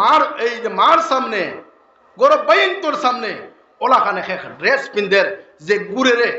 মার, এই যে মার সামনে গরব বাইন্তর সামনে ওলা খানে খেখ, ড্রেস পিনদের যে গুড়ে রে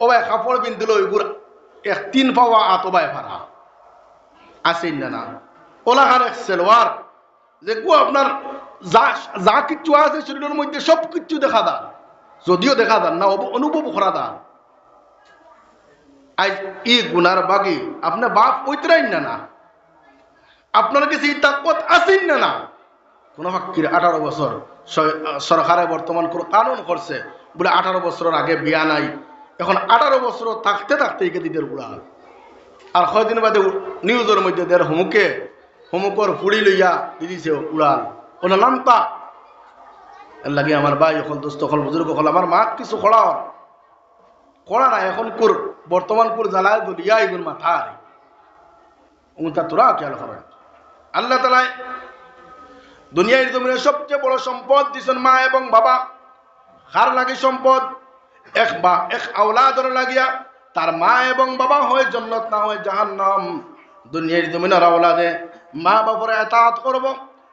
ওবাই কাপড় পিনদিল ওই গুড় এক তিন পাওয়া আত ওবাই ফারা আসেন না ওলা খানে সেলোয়ার, যে গু আপনার যা যা কিচ্ছু আছে শরীরের মধ্যে সব কিচ্ছু দেখা দা যদিও দেখা যান না অনুভব করা দা আজ ই গুনার বাগি, আপনার বাপ ওইতরাই না না? আপনার কাছে এই তাকত আসেন না না? কোন ফাক্কির আঠারো বছর সরকারে বর্তমান কোন কানুন করছে বলে আঠারো বছরের আগে বিয়া নাই। এখন আঠারো বছর থাকতে থাকতে একে দিদের উড়া আর কয়দিন বাদে নিউজের মধ্যে দের হুমুকে, হুমুকর ফুড়ি লইয়া দিদিছে উড়াল ওনার নামতা লাগে আমার ভাই এখন দোস্ত হল বুজুর্গ হল আমার মা কিছু খোলা করা না এখন কুর বর্তমান কুর জ্বালায় দলিয়া এগুন মাথা উনটা তোরা খেয়াল করেন আল্লাহ তালায় দুনিয়ার জমিনে সবচেয়ে বড় সম্পদ দিছেন মা এবং বাবা। কার লাগে সম্পদ? এক বা, এক আওলাদর লাগিয়া তার মা এবং বাবা হয় জন্নত, না হয় জাহান্নাম। দুনিয়ার জমিনের আওলাদে মা বাবার এতাত করব।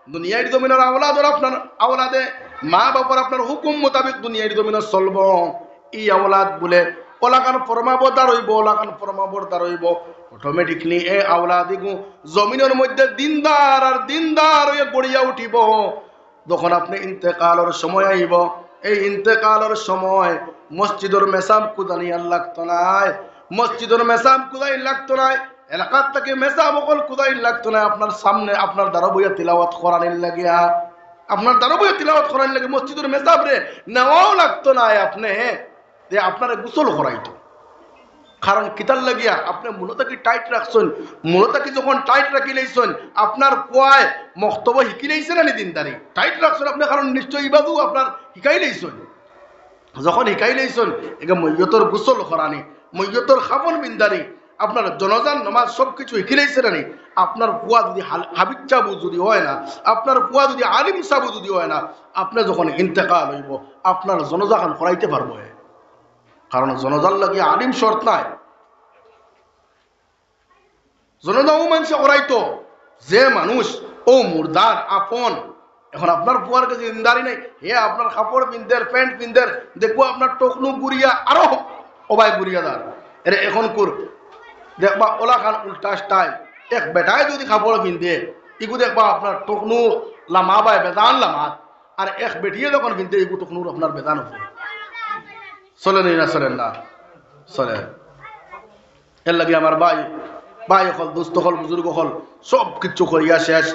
দুনিয়ার জমিনের আওলাদর আপনার আওলাদে মা বাবার আপনার হুকুম মোতাবেক দুনিয়ার জমিনে চলব। ই আওলাদ বলে ওলাকান ফরমাবদার হইব ওলাকান ফরমাবদার হইব। অটোমেটিকলি এ আওলা আওলাদিগু জমিনের মধ্যে দিনদার আর দিনদার হয়ে গড়িয়া উঠিব। যখন আপনি ইন্তেকালের সময় আইব, এই ইন্তেকালের সময় মসজিদের মেসাম কুদানি আর লাগতো নাই, মসজিদের মেসাম কুদাই লাগতো নাই, এলাকার থেকে মেসাম অকল কুদাই লাগতো নাই, আপনার সামনে আপনার দ্বারা বইয়া তিলাওয়াত করানির লাগিয়া, আপনার দ্বারা বইয়া তিলাওয়াত করানির লাগে মসজিদের মেসাব রে নেওয়াও লাগতো নাই আপনি। যে আপনারা গোসল করাইতো। কারণ কিতার লাগিয়া আপনি মূলত কি টাইট রাখছেন, মূলত কি যখন টাইট রাখি লাইছেন, আপনার কোয়ায় মক্তব্য শিকি লাইছে না দিনদারি। টাইট রাখছেন আপনি, কারণ নিশ্চয়ই ইবাদু আপনার শিকাই লাইছেন। যখন শিকাই লাইছেন, একে মৈয়তর গোসল করানি, মৈয়তর খাবন বিন্দারি, আপনার জনজান নমাজ সব কিছু শিখি লাইছে না আপনার পুয়া যদি হাবিব চাবু যদি হয় না, আপনার পুয়া যদি আলিম সাবু যদি হয় না, আপনি যখন ইন্তেকাল হইব, আপনার জনজাখান করাইতে পারব হে। কারণ জনজাল লাগিয়ে আলিম শর্ত নাই। জনজাও মানুষে করাইতো যে মানুষ, ও মুর্দার আপন, এখন আপনার পুয়ার কাছে ইন্দারি নাই। হে আপনার কাপড় পিনদের, প্যান্ট পিনদের, দেখব আপনার টকনু গুড়িয়া আরও অবাই গুড়িয়া দার এরে এখন কুর, দেখবা ওলা খান উল্টা স্টাইল। এক বেটায় যদি কাপড় পিনদে ইগু দেখবা আপনার টকনু লামা বাই বেদান লামা আর এক বেটিয়ে যখন পিনতে ইগু টকনুর আপনার বেদান হবে চলেন চলেন না। চলে আমার হল হল সব করিয়া শেষ।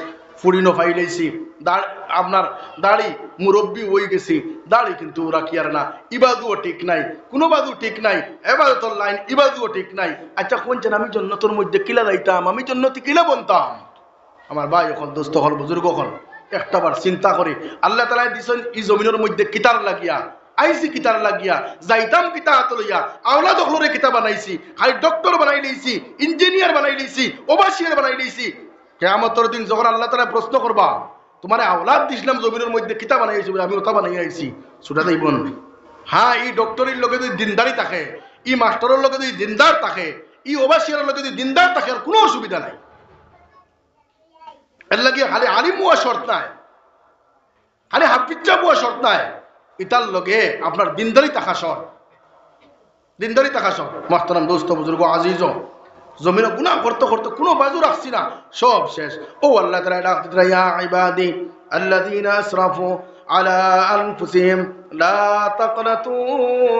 ফাইলাইছি দাড়, আপনার দাড়ি মুরব্বী হয়ে গেছি। দাড়ি কিন্তু রাখিয়ার না। ইবাদুও ঠিক নাই, কোনো বাদু ঠিক নাই এবাদতর লাইন ইবাদুও ঠিক নাই। আচ্ছা কোনছেন আমি জন্নতর মধ্যে কিলা যাইতাম আমি জন্নতি কিলা বনতাম? আমার ভাই হল, দোস্ত হল, বুজুর্গ হল, একটাবার চিন্তা করে। আল্লাহ তালাই দিছেন ই জমিনের মধ্যে কিতার লাগিয়া। আইসি কিতার লাগিয়া, যাইতাম কিতা হাত লইয়া আওলা দখলরে কিতা বানাইছি খালি ডক্টর বানাই লইছি ইঞ্জিনিয়ার বানাই লইছি ওবাসিয়ার বানাই লইছি কেয়ামতর দিন যখন আল্লাহ তালা প্রশ্ন করবা তোমার আওলাদ দিছিলাম জমিনের মধ্যে কিতা বানাইছি আমি ওটা বানাই আইছি। সুটা দেবন হ্যাঁ ই ডক্টরের লগে যদি দিনদারি থাকে, ই মাস্টারের লগে যদি দিনদার থাকে, ই ওবাসিয়ার লগে যদি দিনদার থাকে আর কোনো অসুবিধা নাই। এর লাগে খালি আলিম হওয়া শর্ত নাই। খালি হাফিজ্জা হওয়া শর্ত নাই। ইতার লগে আপনার দিনদারি থাকা শর্ত দিনদারি থাকা শর্ত মাস্তারাম দোস্ত, বুজুর্গ আজিজ জমিনে গুনাহ করতে করতে কোনো বাজু রাখছি না। সব শেষ। ও আল্লাহ তাআলা ডাক দিতে ইয়া ইবাদি আল্লাযীনা আসরাফু আলা আনফুসিহিম, লা তাকনাতু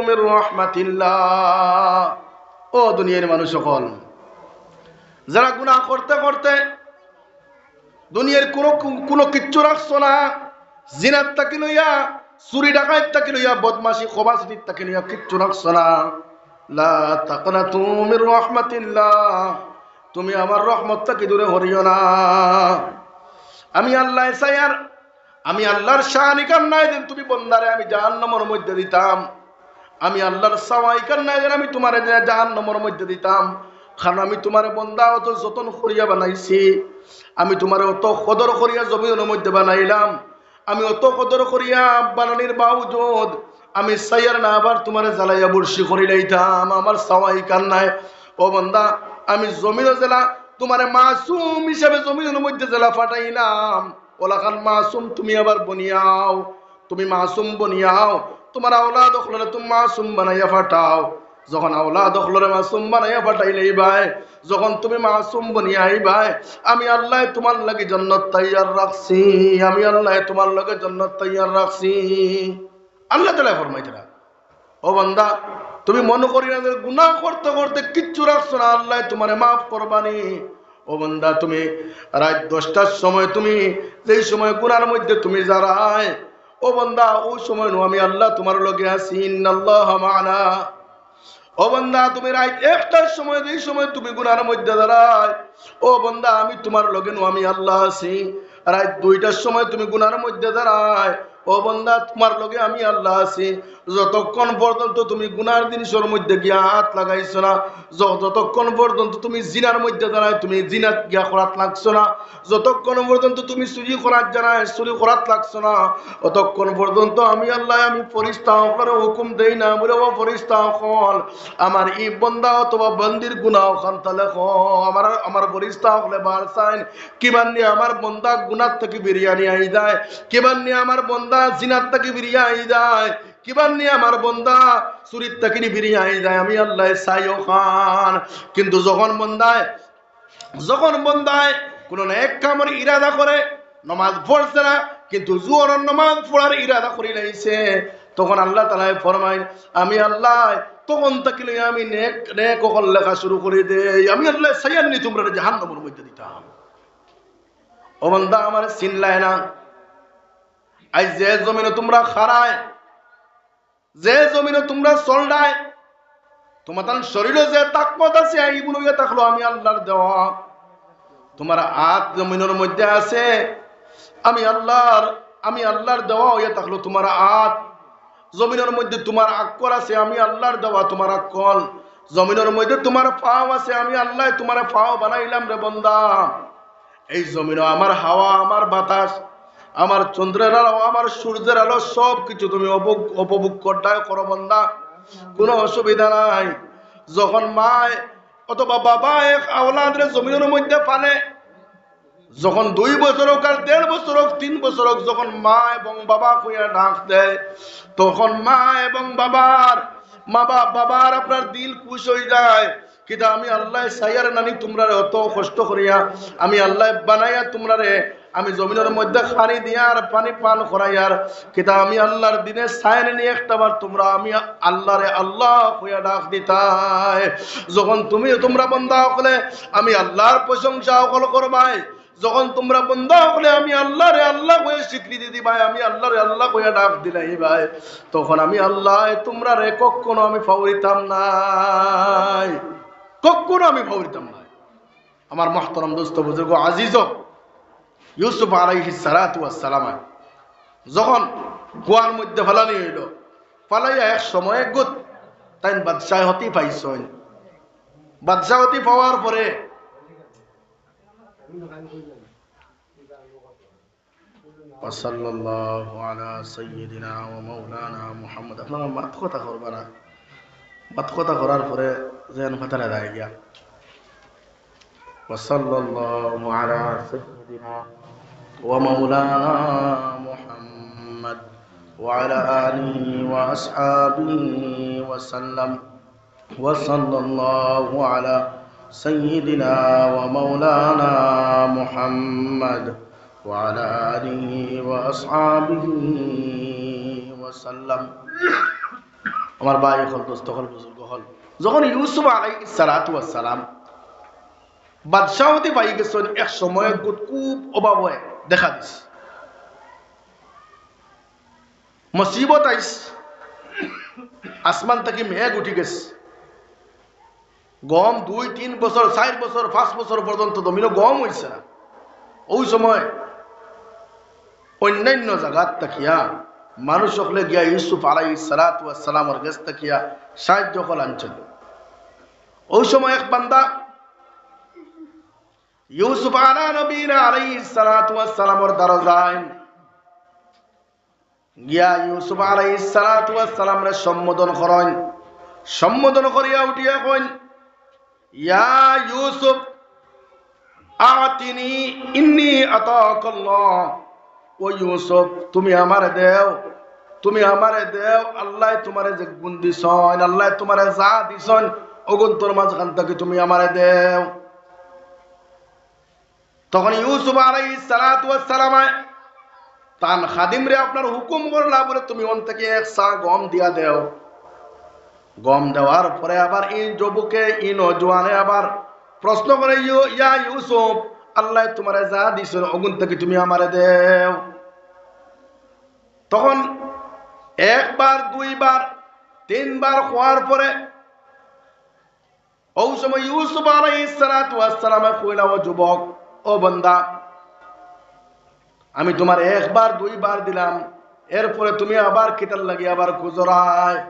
মির রাহমাতিল্লাহ। ও দুনিয়ার মানুষ সকল, যারা গুনাহ করতে করতে দুনিয়ার কোনো কোনো কিচ্ছু রাখছো না জিনার তাকে লইয়া চুরি ডাকাত তাকে লইয়া বদমাসি খবাসির তাকে লইয়া কিচ্ছু রাখছো না। লা তুমি তুমি আমার রহমত তাকে দূরে হরিও না। আমি আল্লাহ সাইয়ার আমি আল্লাহর শাহানিকার নাই দিন, তুমি বন্দারে আমি জাহান জাহান্নামের মধ্যে দিতাম। আমি আল্লাহর সাওয়াইকার নাই দিন, আমি তোমার জাহান্নামের মধ্যে দিতাম। কারণ আমি তোমার বন্দা অত যতন করিয়া বানাইছি, আমি তোমার অত কদর করিয়া জমিনের মধ্যে বানাইলাম। আমি অত কদর করিয়া বানানির বাউজোদ, আমি সাইয়ার না আবার তোমার জ্বালাইয়া বর্ষি করি লাইতাম, আমার সাওয়াই কান নাই ও বন্দা, আমি জমিন জেলা তোমার মাসুম হিসাবে জমিনের মধ্যে জেলা ফাটাইলাম। ওলাখান মাসুম, তুমি আবার বনিয়াও, তুমি মাসুম বনিয়াও, তোমার আওলাদ হলরে তুমি মাসুম বানাইয়া ফাটাও। যখন আওলাদ হলরে মাসুম বানাইয়া ফাটাইলেই ভাই, যখন তুমি মাসুম বনিয়া আইবাই আমি আল্লাহ তোমার লাগে জন্নত তৈয়ার রাখছি, আমি আল্লাহ তোমার লগে জন্নত তৈয়ার রাখছি। আল্লাহ তালা ফরমাইছিলা ও বান্দা, তুমি মনে করি না গুনাহ করতে করতে কিচ্ছু রাখছো না, আল্লাহ তোমারে মাফ করবানি। ও বান্দা, তুমি রাত দশটার সময় তুমি যেই সময় গুনার মধ্যে তুমি যারায়, ও বান্দা, ওই সময় আমি আল্লাহ তোমার লগে আছি। ইন্নাল্লাহ মানা। ও বন্দা, তুমি রাইত একটার সময় এই সময় তুমি গুনার মধ্যে দাঁড়ায়, ও বন্দা, আমি তোমার লগে নো, আমি আল্লাহ আছি। রাত দুইটার সময় তুমি গুনার মধ্যে দাঁড়ায়, ও বন্দা, তোমার লগে আমি আল্লাহ আছি। যতক্ষণ পর্যন্ত তুমি গুনার জিনিসের মধ্যে গিয়া হাত লাগাইছো না, যতক্ষণ পর্যন্ত তুমি জিনার মধ্যে দাঁড়ায় তুমি জিনাত গিয়া করাত লাগছো না, যতক্ষণ পর্যন্ত তুমি চুরি করার জানায় চুরি করাত লাগছো না অতক্ষণ পর্যন্ত আমি আল্লাহ আমি ফরিস্তা হকলের হুকুম দেই না বলে, ও ফরিস্তা হকল আমার ই বন্দা অথবা বন্দির গুণা খান তাহলে আমার আমার ফরিস্তা হকলে বার চাইন কিমান নিয়ে আমার বন্দা গুনার থেকে বিরিয়ানি আই যায় কিমান নিয়ে আমার বন্দা জিনার থেকে বিরিয়া আই যায় কিবার নিয়ে আমার বন্দা চুরির তাকিনি বিরিয়া আই যায় আমি আল্লাহ চাইও খান। কিন্তু যখন বন্দায় যখন বন্দায় কোন এক কামর ইরাদা করে, নমাজ পড়ছে না, কিন্তু জোর নমাজ পড়ার ইরাদা করি লাইছে, তখন আল্লাহ তালায় ফরমাই আমি আল্লাহ, তখন তাকিলে আমি নেক নেক অকল লেখা শুরু করে দেই। আমি আল্লাহ সাইয়ান্নি তোমরা জাহান্নামের মধ্যে দিতাম। ও বন্দা, আমার চিনলায় না। আজ যে জমিনে তোমরা খারায় যে জমিনে তোমরা চলডায় তোমার শরীরে যে তাকমত আছে, এইগুলো ইয়ে থাকল, আমি আল্লাহর দেওয়া। তোমার আত জমিনের মধ্যে আছে, আমি আল্লাহর আমি আল্লাহর দেওয়া ইয়ে থাকল, তোমার আত জমিনের মধ্যে তোমার আক্কর আছে, আমি আল্লাহর দেওয়া, তোমার আক্কল জমিনের মধ্যে তোমার পাও আছে, আমি আল্লাহ তোমার পাও বানাইলাম রে বন্দা। এই জমিনও আমার হাওয়া, আমার বাতাস। আমার চন্দ্রের আলো, আমার সূর্যের আলো সব কিছু তুমি উপভোগ- করতে করো বন্দা। কোনো অসুবিধা নাই। যখন মায় অথবা বাবা এক আওলাদের জমিনের মধ্যে পালে, যখন দুই বছর হোক আর দেড় বছর হোক, তিন বছর হোক, যখন মা এবং বাবা খুঁয়া ডাক দেয়, তখন মা এবং বাবার, মা বাবার আপনার দিল খুশ হয়ে যায়। কিন্তু আমি আল্লাহ সাইয়ার নানি তোমরা অত কষ্ট করিয়া, আমি আল্লাহ বানাইয়া তোমরা আমি জমিনের মধ্যে পানি দিয়া আর পানি পান করাইয়ার কিন্তু আমি আল্লাহর দিনে সাইন নিয়ে একটাবার তোমরা আমি আল্লাহরে আল্লাহ হইয়া ডাক দিতাই। যখন তুমি তোমরা বন্ধা হলে আমি আল্লাহর প্রশংসা অকল করবাই। যখন তোমরা বন্ধ হলে আমি আল্লাহ রে আল্লাহ হয়ে স্বীকৃতি দিবাই, আমি আল্লাহ রে আল্লাহ হয়ে ডাক দিলাই ভাই। তখন আমি আল্লাহ, তোমরা রে কখনো আমি ফাউরিতাম নাই। কখনো আমি ফাউরিতাম নাই। আমার মহতরম দোস্ত বুজুর্গ আজিজ ইউসুফ আলাইহি সালাতু সালাম যখন কুয়ার মধ্যে ফেলানি হইল ফালাইয়া এক সময় গুত তাই বাদশাহ হতি পাইছেন বাদশাহ হতি পাওয়ার পরে وصلى الله على سيدنا ومولانا محمد আপনারা মাত কথা করবা না মাত কথা করার পরে যেন ফাতালে দাঁড়িয়ে গিয়া وصلى الله على سيدنا ومولانا محمد وعلى آله وأصحابه وسلم وصلى الله على سيدنا ومولانا محمد وعلى آله وأصحابه وسلم আমার ভাই হল দোস্ত হল বুজুর্গ হল যখন ইউসুফ আলাই সালাতু সালাম বাদশাহতি পাই গেছেন এক সময় খুব অভাব হয় দেখা দিস মুসিবত আইস আসমান থেকে মেঘ উঠি গেছে। গম দুই, তিন বছর চার বছর পাঁচ বছর পর্যন্ত জমিনও গম হয়েছে না। ওই সময় অন্যান্য জায়গাত তাকিয়া মানুষ সকলে গিয়া ইউসুফ আলাই সালাতামের গেছ তাকিয়া সাহায্য আনছিল। ওই সময় এক বান্দা ইউসুফ আলা নবীর আলাই সালাতামের দ্বারা যায় গিয়া ইউসুফ আলাই সালাতামরে সম্বোধন করেন। সম্বোধন করিয়া উঠিয়া কইন ইয়া ইউসুফ, আতিনি ইন্নি আতাকাল্লাহ। ও ইউসুফ, তুমি আমারে দেও, তুমি আমারে দেও, আল্লাহ তোমারে যে গুণ দিছন, আল্লাহ তোমারে যা দিছন ওগুন তোর মাঝখান থেকে তুমি আমারে দেও। তখন ইউসুফ আলাই সালাম তান খাদিম রে আপনার হুকুম করলা বলে তুমি ওন থেকে এক সা গম দিয়া দেও। গম দেওয়ার পরে আবার এই যুবকে ই নজওয়ানে আবার প্রশ্ন করে, ইয়া ইউসুফ, আল্লাহ তোমারে যা দিছ অগুন থেকে তুমি আমারে দেও। তখন একবার, দুইবার, তিনবার খোয়ার পরে ওই সময় ইউসুফ ওয়াস সালামে কইলা, ও যুবক ও বন্দা, আমি তোমার একবার, দুইবার দিলাম। এরপরে তুমি আবার কিতার লাগি আবার খুজরায়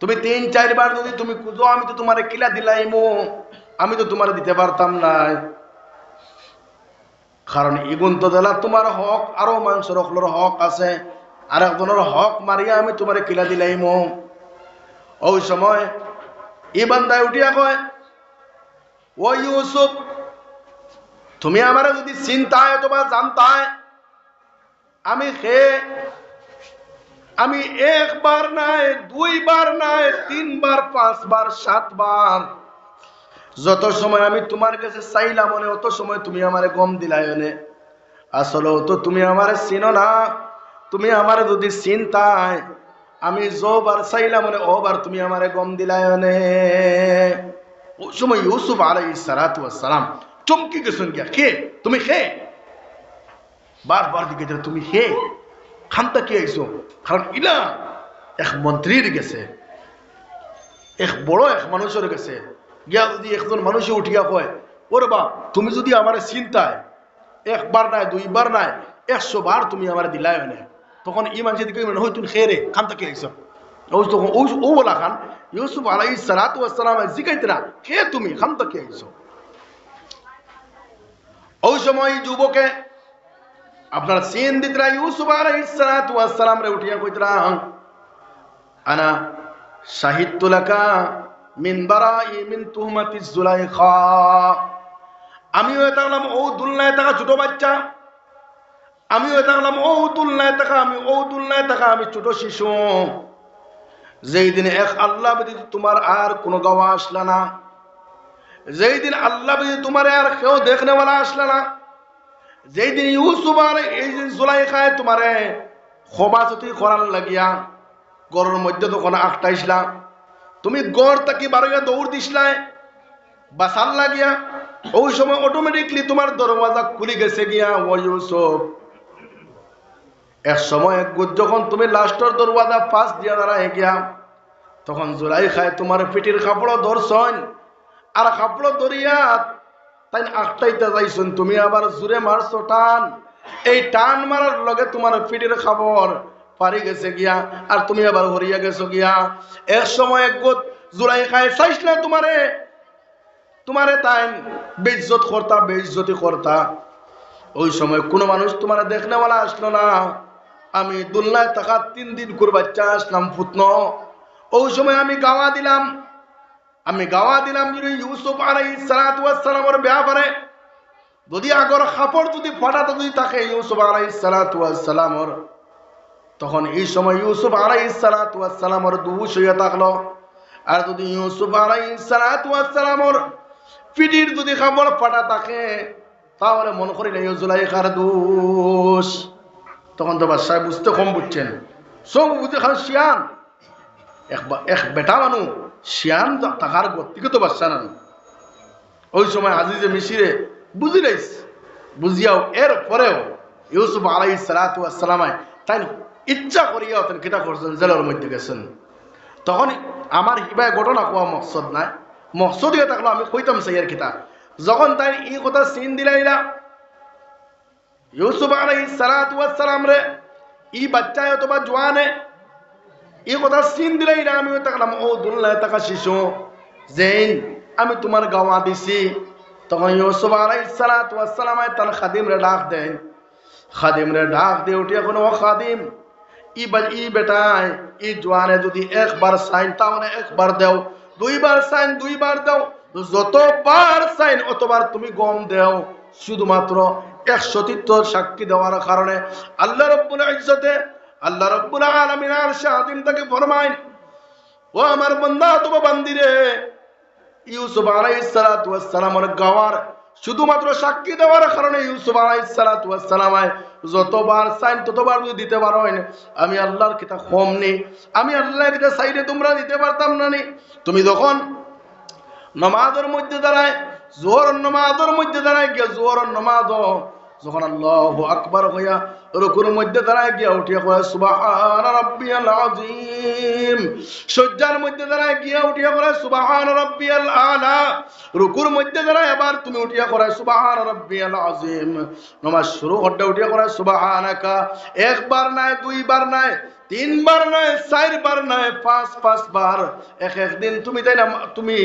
তুমি তিন, চারবার যদি তুমি খুঁজো, আমি তো তোমার কিলা দিলাইমু। আমি তো তোমার দিতে পারতাম না। কারণ ইগুন তো দিলা, তোমার হক, আরও মানুষ রখলোর হক আছে। আর একজনের হক মারিয়া আমি তোমার কিলা দিলাইমু। ওই সময় ই বান্দায় উঠিয়া কয়, ও ইউসুফ তুমি আমার যদি চিন্তায় অথবা জানতায়, আমি খে আমি একবার নাই, দুইবার নাই, তিনবার, পাঁচবার, সাতবার, যত সময় আমি তোমার কাছে চাইলাম মনে অত সময় তুমি আমারে গম দিলাই এনে আসলে তো তুমি আমারে চিনো না। তুমি আমারে যদি চিন্তায়, আমি যবার চাইলাম মনে ওবার তুমি আমারে গম দিলাই এনে ওই সময় ইউসুফ আলাই সালাম চমকি গেছেন গিয়া খে তুমি খে বারবার দিকে তুমি খে খামতা কি আইছো? কারণ ইলা। এক মন্ত্রীর গেছে। এক বড় এক মানুষের গেছে। গিয়া যদি একজন মানুষে উঠিয়া কয়, ওরে বা তুমি যদি আমার চিন্তায়, একবার নাই, দুইবার নাই, একশো বার তুমি আমার দিলাই মানে। তখন ই মানুষ দিকে মানে তুমি খেয়ে রে? খামতা কি আইছো? ও তখন ও বলা খান, ইউসুফ আলাই সালাতু আসসালাম জিগাইতে না। কে তুমি? খামতা কি আইছো? ওই সময় যুবকে আপনার সিন দিতরা ইউসুফ আলাইহিস সালাতু ওয়াস সালাম রে উঠিয়া কইতরা, আনা শাহিদতু লাকা মিন বারাই মিন তুহমাতি জুলাইখা। আমিও থাকলাম ও দুলনায় থাকা ছোট বাচ্চা, আমিও থাকলাম ও দুলনায় থাকা, আমি, ও দুলনায় থাকা, আমি ছোট শিশু। যেই দিনে এক আল্লাহ তোমার আর কোনো গাওয়া আসলা না। যেই দিন আল্লাহ তোমার আর কেউ দেখনেওয়ালা আসলা না যেই দিন ইউসুফ আর এই দিন জুলাইখায় তোমারে সমাজতি করার লাগিয়া গড়ের মধ্যে তখন আটটাইছিলা তুমি গড় তাকি বারোয়া দৌড় দিছিলাই বাসার লাগিয়া, ওই সময় অটোমেটিকলি তোমার দরওয়াজা খুলি গেছে গিয়া, ও ইউসুফ। এক সময় যখন তুমি লাস্টের দরওয়াজা পাশ দিয়া দাঁড়ায় গিয়া, তখন জোলাই খায় তোমার পিটির কাপড় ধরছন আর কাপড় ধরিয়া তাই আটটাইতে যাইছুন, তুমি আবার জুড়ে মারছো টান। এই টান মারার লগে তোমার পিটির খবর পারি গেছে গিয়া, আর তুমি আবার হরিয়া গেছো গিয়া। এক সময় এক গোত জুলাই খায় চাইছিলে তোমারে। তোমারে তাই বেইজ্জত করতা, বেইজ্জতি করতা। ওই সময় কোনো মানুষ তোমার দেখনেওয়ালা আসলো না। আমি দুলনায় টাকা তিন দিন করে বাচ্চা আসলাম, ফুতন। ওই সময় আমি গাওয়া দিলাম। আমি গাওয়া দিলাম যদি ইউসুফ আলাই সালাতামের ব্যাপারে। যদি আগর কাপড় যদি ফাটাতে যদি থাকে ইউসুফ আলাই সালাতামর তখন এই সময় ইউসুফ আলাই সালাতামর দুষ হইয়া থাকল। আর যদি ইউসুফ আলাই সালাতামর পিটির যদি কাপড় ফাটা থাকে, তাহলে মনে করি না জুলাইখার দোষ তখন তো বাদশাহ বুঝতে কম বুঝছেন। সব বুঝতে খান শিয়ান এক বেটা মানুষ শিয়ান থাকার গতিকে তো বাচ্চা না ওই সময় আজিজে মিশিরে বুঝি লাইস বুঝিয়াও এর পরেও ইউসুফ আলাই সালাতামায় তাই ইচ্ছা করিয়া তেন কিতা করছেন জেলের মধ্যে গেছেন। তখন আমার হিবায় ঘটনা কোয়া মকসদ নাই। মকসদ ইয়ে থাকল আমি কইতাম সাইয়ার কিতা যখন তাই এই কথা সিন দিলাইলা, ইউসুফ আলাই সালাতাম রে, ই বাচ্চায় অথবা জোয়ানে এই কথা সিন দিলাই না আমি তাকলাম, ও দুল্লায় টাকা শিশু জেন আমি তোমার গাওয়া দিছি। তখন ইউসুফ আলাই সালাতাম তার খাদিম রে ডাক দেন। খাদিম রে ডাক দিয়ে উঠিয়া কোনো ও খাদিম, ই ই বেটায়, ই জোয়ানে যদি একবার সাইন, তাহলে একবার দেও। দুইবার সাইন, দুইবার দাও। যতবার সাইন, অতবার তুমি গম দেও। শুধুমাত্র এক তীর্থর সাক্ষী দেওয়ার কারণে আল্লাহ রব্বুল ইজ্জতে আল্লাহ রব্বুল আলমিন আর শাহিম তাকে ফরমাইন ও আমার বন্ধা তোমার বান্দিরে ইউসুফ আলাইসালামের গাওয়ার শুধুমাত্র সাক্ষী দেওয়ার কারণে ইউসুফ আলাইসালামায় যতবার চাইন ততবার যদি দিতে পারো আমি আল্লাহর কিতা কম নেই আমি আল্লাহর কিতা সাইডে তোমরা দিতে পারতাম না নি। তুমি যখন নমাজের মধ্যে দাঁড়ায় জোহর নমাজের মধ্যে দাঁড়ায় গিয়া জোহর নমাজ, যখন আল্লাহু আকবার হইয়া রুকুর মধ্যে দাঁড়ায় গিয়া উঠিয়া কয়, সুবহান রাব্বিয়াল আযীম। সজ্জার মধ্যে দাঁড়ায় গিয়া উঠিয়া করে সুবহান রাব্বিয়াল আলা। রুকুর মধ্যে দাঁড়ায় আবার তুমি উঠিয়া করে সুবহান রাব্বিয়াল আযীম। নমাজ শুরু করতে উঠিয়া করে সুবহানাকা। একবার নাই, দুইবার নাই, তিনবার নয় চারবার নয় পাঁচ, পাঁচবার। এক একদিন তুমি তাই না তুমি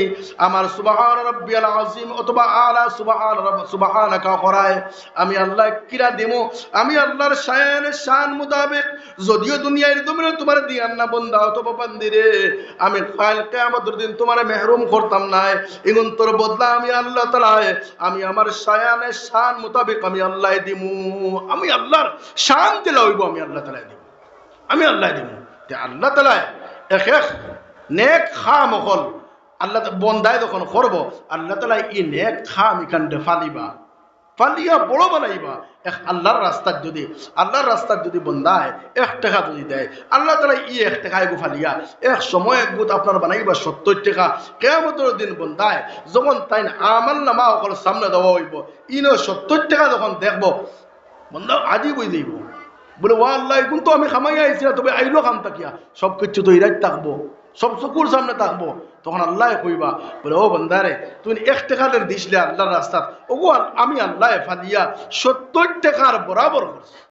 আমার সুবাহান রব্বিয়াল আজিম অথবা আলা সুবাহান সুবাহানাকা করায়। আমি আল্লাহ কিরা দিমু? আমি আল্লাহর শায়ান শান মুতাবিক। যদিও দুনিয়ার তুমি তোমার দিয়ান না বন্ধা অথবা বান্দিরে আমি কাল কিয়ামতের দিন তোমার মেহরুম করতাম না এগুন তোর বদলা আমি আল্লাহ তালায়, আমি আমার শায়ানে শান মুতাবিক আমি আল্লাহ দিমু। আমি আল্লাহর শান দিলা হইব, আমি আল্লাহ তালায় দিব আমি আল্লাহ তে আল্লাহ তালায় এক এক নেক খাম অকল আল্লাহ বন্দায় যখন করব, আল্লাহ তালায় ই নেক খাম ইখানটে ফালিবা। ফালিয়া বড় বানাইবা। এক আল্লাহর রাস্তার যদি আল্লাহর রাস্তার যদি বন্দায় এক টাকা যদি দেয়, আল্লাহ তালা ই এক টাকা এগো ফালিয়া, এক সময় এক গুত আপনার বানাইবা সত্তর টাকা। কেমতের দিন বন্ধায় যখন তাই আমাল নামা অকল সামনে দেওয়া হইব, ইনো সত্তর টাকা যখন দেখব বন্ধা আজি বই দিব বলে ও আল্লাহ, এখন তো আমি খামাই আইছি না, তবে আইলো খাম তাকিয়া সব কিছু তো ইরাজ থাকব, সব চকুর সামনে থাকব। তখন আল্লাহ কইবা, বলে, ও বন্দারে, তুমি এক টাকাদের দিসলে আল্লাহর রাস্তা ওগো, আমি আল্লাহ ফালিয়া সত্তর টাকার বরাবর করছি।